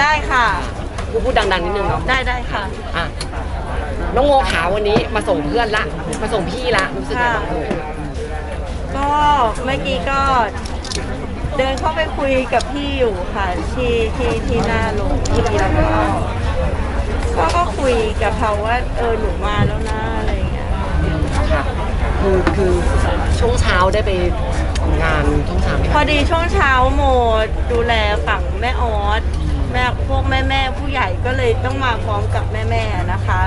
ได้ค่ะพูดพูดดังๆนิดนึงเนาะได้ได้ค่ะ อะน้องโมขาวันนี้มาส่งเพื่อนละ มาส่งพี่ละรู้สึกไงบ้างเอ่ยก็เมื่อกี้ก็ เดินเข้าไปคุยกับพี่อยู่ค่ะ ที่ที่ที่หน้าโรงที่แล้วก็ก็ก็คุยกับเขาว่า เออหนูมาแล้วนะอะไรอย่างเงี้ย ค่ะ คือคือช่วงเช้าได้ไปงานช่วงเช้าไหมพอคะดีช่วงเช้าโมดูแลฝั่งแม่ออสแม่พวกแม่แม่ผู้ใหญ่ก็เลยต้องมาพร้อมกับแม่แม่ๆนะคะ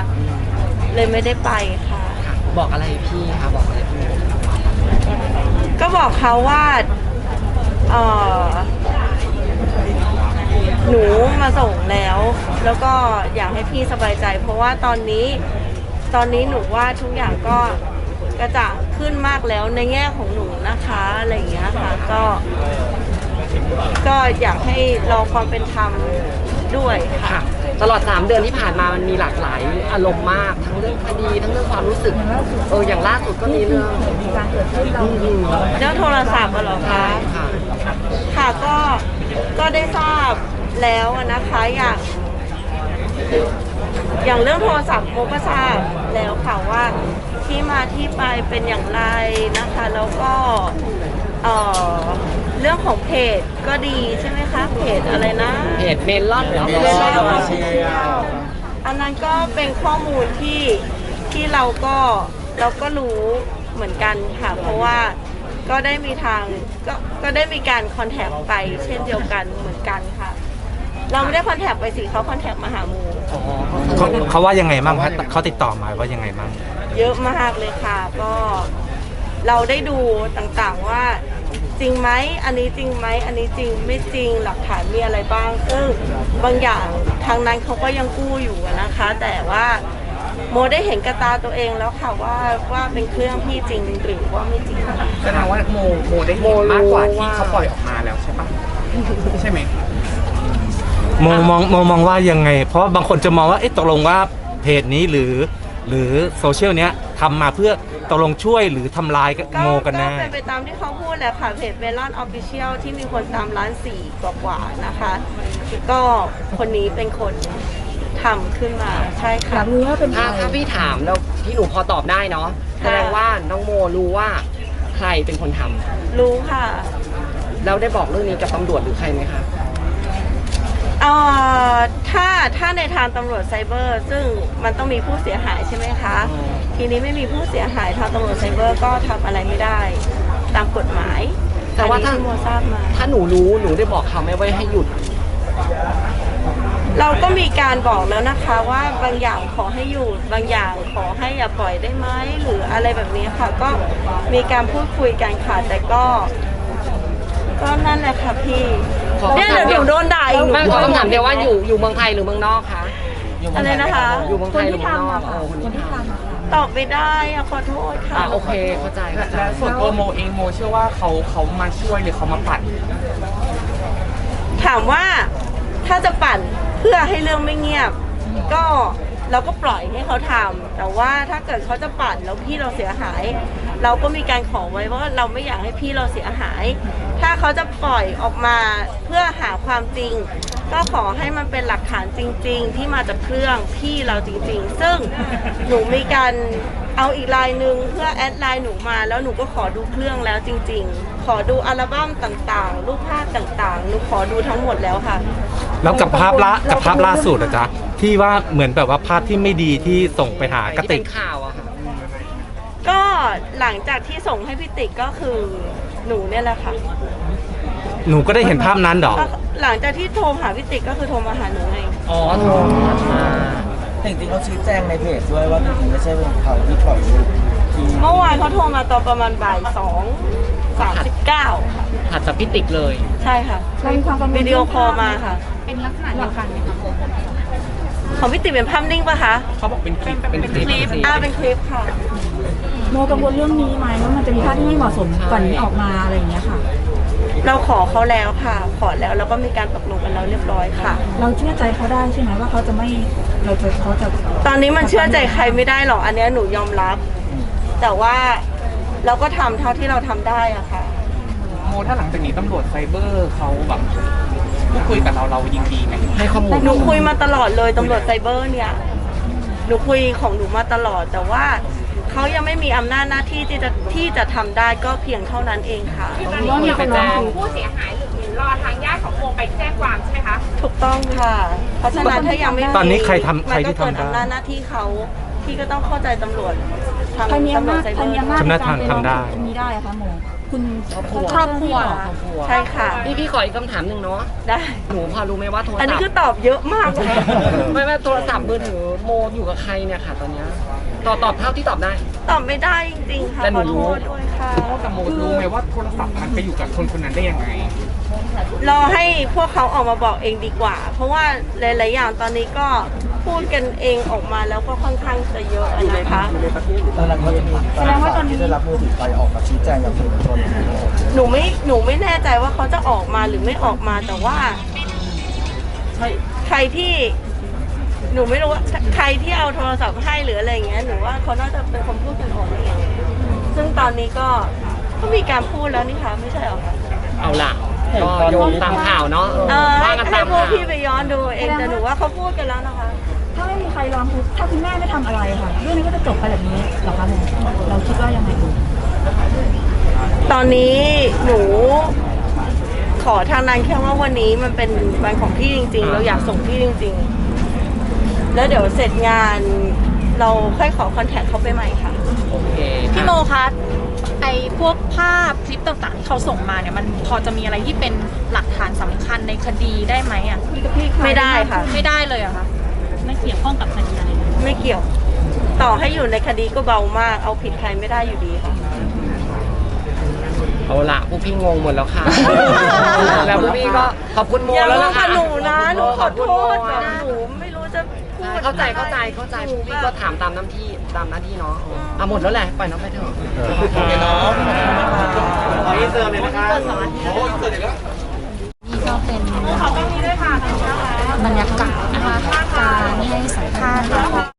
เลยไม่ได้ไปค่ะ ค่ะบอกอะไรพี่คะบอกอะไรพี่ก็บอกเขาว่าเออหนูมาส่งแล้ว แล้วก็อยากให้พี่สบายใจ เพราะว่าตอนนี้ ตอนนี้หนูว่าทุกอย่างก็ กระจ่างขึ้นมากแล้วในแง่ของหนูนะคะอะไรอย่างเงี้ยค่ะก็ ก็อยากให้รอความเป็นธรรมด้วยค่ะ ค่ะ ตลอด 3 เดือนที่ผ่านมามันมีหลากหลายอารมณ์มาก ทั้งเรื่องคดีทั้งเรื่องความรู้สึก เอออย่างล่าสุดก็มีเรื่องการเกิดขึ้นเราเรื่องโทรศัพท์อะเหรอคะ ค่ะ ค่ะก็ก็ได้ทราบแล้วอะนะคะอย่าง อย่างเรื่องโทรศัพท์โมก็ทราบแล้วค่ะว่าที่มาที่ไปเป็นอย่างไรนะคะ แล้วก็เอ่อเรื่องของเพจก็ดีใช่ไหมคะเพจอะไรนะ เพจเมลอนเหรอ เมลอน อันนั้นก็เป็นข้อมูลที่ที่เราก็เราก็รู้เหมือนกันค่ะ เพราะว่าก็ได้มีทางก็ก็ได้มีการคอนแทคไปเช่นเดียวกันเหมือนกันค่ะ เราไม่ได้คอนแทคไปสิเขาคอนแทคมาหาหมู อ๋อ เขาเขาว่ายังไงบ้างครับเขาติดต่อมาว่ายังไงบ้าง เยอะมากเลยค่ะ ก็เราได้ดูต่างๆว่าจริงไหม อันนี้จริงไหม อันนี้จริงไม่จริง หลักฐานมีอะไรบ้างซึ่งบางอย่างทางนั้นเขาก็ยังกู้อยู่อะนะคะ แต่ว่าโมได้เห็นกระตาตัวเองแล้วค่ะว่าว่าเป็นเครื่องพี่จริงหรือว่าไม่จริงแสดงว่าโมโมได้เห็นมากกว่าที่เขาปล่อยออกมาแล้วใช่ปะใช่ไหม มองมองมองมองว่ายังไง เพราะบางคนจะมองว่าเอ๊ะตกลงว่าเพจนี้หรือ หรือโซเชียลเนี้ยทำมาเพื่อตกลงช่วยหรือทำลายก็โมกันแน่ ก็เป็นไปตามที่เขาพูดแหละค่ะเพจเมลอนออฟฟิเชียลที่มีคนตามล้านสี่กว่าๆนะคะ ก็คนนี้เป็นคนทำขึ้นมาใช่ค่ะถ้าถ้าพี่ถามแล้วพี่หนูพอตอบได้เนาะแสดงว่าน้องโมรู้ว่าใครเป็นคนทำรู้ค่ะ แล้วได้บอกเรื่องนี้กับตำรวจหรือใครไหมคะ เอ่อถ้าถ้าในทางตำรวจไซเบอร์ ซึ่งมันต้องมีผู้เสียหายใช่ไหมคะอืมทีนี้ไม่มีผู้เสียหายทางตำรวจไซเบอร์ก็ทำอะไรไม่ได้ ตามกฎหมายแต่ว่าอันถ้านี้ที่โมทราบมา ถ้าหนูรู้หนูได้บอกเขาไหมว่าให้หยุด เราก็มีการบอกแล้วนะคะว่าบางอย่างขอให้หยุดบางอย่างขอให้อย่าปล่อยได้ไหมหรืออะไรแบบนี้ค่ะ ก็มีการพูดคุยกันค่ะแต่ก็ ก็นั่นแหละค่ะพี่ขอเนี่ยเดี๋ยวหนูโดนด่าอีกหนูไม่ขอคำถามเดียวว่าอยู่อยู่เมืองไทยหรือเมืองนอกคะอะไรนะคะอยู่เมืองไทยหรือเมืองนอกเออคนที่ทำตอบไม่ได้อะขอโทษค่ะ อะโอเคเข้าใจและเข้าใจ และส่วนตัวโมเองโมเชื่อว่าเขาเขามาช่วยหรือเขามาปัด ถามว่าถ้าจะปั่นเพื่อให้เรื่องไม่เงียบ ก็เราก็ปล่อยให้เขาทำแต่ว่าถ้าเกิดเขาจะปั่นแล้วพี่เราเสียหาย เราก็มีการขอไว้ว่าเราไม่อยากให้พี่เราเสียหาย ถ้าเขาจะปล่อยออกมาเพื่อหาความจริง ก็ขอให้มันเป็นหลักฐานจริง ๆ ที่มาจากเครื่องพี่เราจริง ๆ ซึ่งหนูมีการเอาอีกลายหนึ่งเพื่อแอดไลน์หนูมาแล้วหนูก็ขอดูเครื่องแล้วจริง ๆ ขอดูอัลบั้มต่างๆ รูปภาพต่างๆ หนูขอดูทั้งหมดแล้วค่ะ แล้วกับภาพละกับภาพล่าสุดอะจ๊ะที่ว่าเหมือนแบบว่าภาพที่ไม่ดีที่ส่งไปหากระที่ติเป็กนข่าวอะค่ะ ก็หลังจากที่ส่งให้พี่ติ๊กก็คือหนูเนี่ยแหละค่ะหนูก็ได้เห็นภาพนั้นดอกก็หลังจากที่โทรหาพี่ติ๊กก็คือโทรมาหาหนูไงอ๋อโทรมาแต่จริงๆเขาชี้แจงในเพจด้วยว่าจริงๆไม่ใช่เป็นเขาที่ปล่อยรูปที่เมื่อวานเขาโทรมาตอนประมาณบ่ายสองสามสิบเก้าค่ะถัดจากพี่ติ๊กเลย ใช่ค่ะวิดีโอคอลมาค่ะ เป็นลักษณะเดียวกันไหมคะของพี่ติ๊กเป็นภาพนิ่งปะคะเขาบอกเป็นคลิปเป็นคลิปอ่าเป็นคลิปค่ะ โมกังวลเรื่องนี้ไหมว่ามันจะมีภาพที่ไม่เหมาะสมกว่านี้ออกมาอะไรอย่างเงี้ยค่ะ เราขอเขาแล้วค่ะ ขอแล้วแล้วก็มีการตกลงกันแล้วเรียบร้อยค่ะ เราเชื่อใจเขาได้ใช่ไหมว่าเขาจะไม่เราจะเขาจะตอนนี้มันเชื่อใจใครไม่ได้หรอกอันเนี้ยหนูยอมรับ แต่ว่าเราก็ทำเท่าที่เราทำได้อะค่ะ โมถ้าหลังจากนี้ตำรวจไซเบอร์เขาแบบพูดคุยกับเราเรายินดีไหมให้ข้อมูลหนูคุยมาตลอดเลยตำรวจไซเบอร์เนี่ย หนูคุยของหนูมาตลอดแต่ว่า เขายังไม่มีอำนาจหน้าที่ที่จะที่จะทำได้ก็เพียงเท่านั้นเองค่ะว่ามีคนร้องทุกข์ผู้เสียหายหรือรอทางญาติของโมไปแจ้งความใช่ไหมคะ ถูกต้องค่ะ เพราะฉะนั้นถ้ายังไม่มีตอนนี้ใครทำใครที่มันก็เกินทำได้อำนาจหน้าที่เขาพี่ก็ต้องเข้าใจตำรวจทางใครมีอำตำรวนาจจไซใคเบรอมีร์อำนาจทำได้ในการไปร้องทำได้ตรงนี้ได้อะคะโมคุณครอบครัวครอบครัวครอบครัวใช่ค่ะ พี่พี่ขออีกคำถามหนึ่งเนาะ ได้ หนูพอรู้ไหมว่าโทรศัพท์อันนี้คือตอบเยอะมากเลยไม่ไม่โทรศัพท์มือถือโมอยู่กับใครเนี่ยค่ะตอนเนี้ย ตอบตอบเท่าที่ตอบได้ ตอบไม่ได้จริงๆค่ะแต่หนูขอรู้ โทษด้วยค่ะแต่โมรู้ไหมว่าโทรศัพท์มันไปอยู่กับคนคนนั้นได้ยังไง รอให้พวกเขาออกมาบอกเองดีกว่า เพราะว่าหลาย ๆ อย่างตอนนี้ก็พูดกันเองออกมาแล้วก็ค่อนข้างจะเยอะนะคะตอนนั้นก็จะมีแสดงว่าตอนนี้ที่ได้รับมือถือไปออกมาชี้แจงกับสื่อมวลชนหนูไม่หนูไม่แน่ใจว่าเขาจะออกมาหรือไม่ออกมาแต่ว่าใครที่ หนูไม่รู้ว่าใครที่เอาโทรศัพท์ให้หรืออะไรอย่างเงี้ยหนูว่าเขาน่าจะเป็นคนพูดกันออกมาเองซึ่งตอนนี้ก็ก็มีการพูดแล้วนี่คะไม่ใช่เหรอคะเอาล่ะก็โยงตามข่าวเนาะเออให้ว่ากันให้ตามพวกข่าวพี่ไปย้อนดูเองแต่หนูว่าเขาพูดกันแล้วนะคะ ถ้าไม่มีใครร้องทุกข์ถ้าคุณแม่ไม่ทำอะไรค่ะ เรื่องนี้ก็จะจบไปแบบนี้เหรอคะโมเราคิดว่ายังไงตอนนี้หนูขอทางนั้นแค่ว่าวันนี้มันเป็นวันของพี่จริง ๆ เราอยากส่งพี่จริง ๆ แล้วเดี๋ยวเสร็จงานเราค่อยขอคอนแทคเขาไปใหม่ค่ะ โอเคพี่โมคะไอพวกภาพคลิปต่างๆที่เขาส่งมาเนี่ยมันพอจะมีอะไรที่เป็นหลักฐานสำคัญในคดีได้ไหมอะไม่ได้ค่ะ ไม่ได้เลยเหรอะคะไม่เกี่ยวข้องกับคดีอะไรไม่เกี่ยว ต่อให้อยู่ในคดีก็เบามาก เอาผิดใครไม่ได้อยู่ดีค่ะ เอาล่ะพวกพี่งงหมดแล้วค่ะ แล้วพวกพี่ก็ขอบคุณโมอย่าแล้วลนะงคะกับหนูนะ หนูขอโทษขแบบบคุณหโมนูไม่รู้จะ พูดเข้าใจเข้าใจเข้าใจพี่ก็ถามตามน้ำที่ตามหน้าที่เนาะอะหมดแล้วแหละปล่อยน้องไปเถอะโอเคเนาะนี่เจอเลยนะคะโอ้เจอเลยแล้วนี่ก็เป็นบรรยากาศนะคะการให้สัมภาษณ์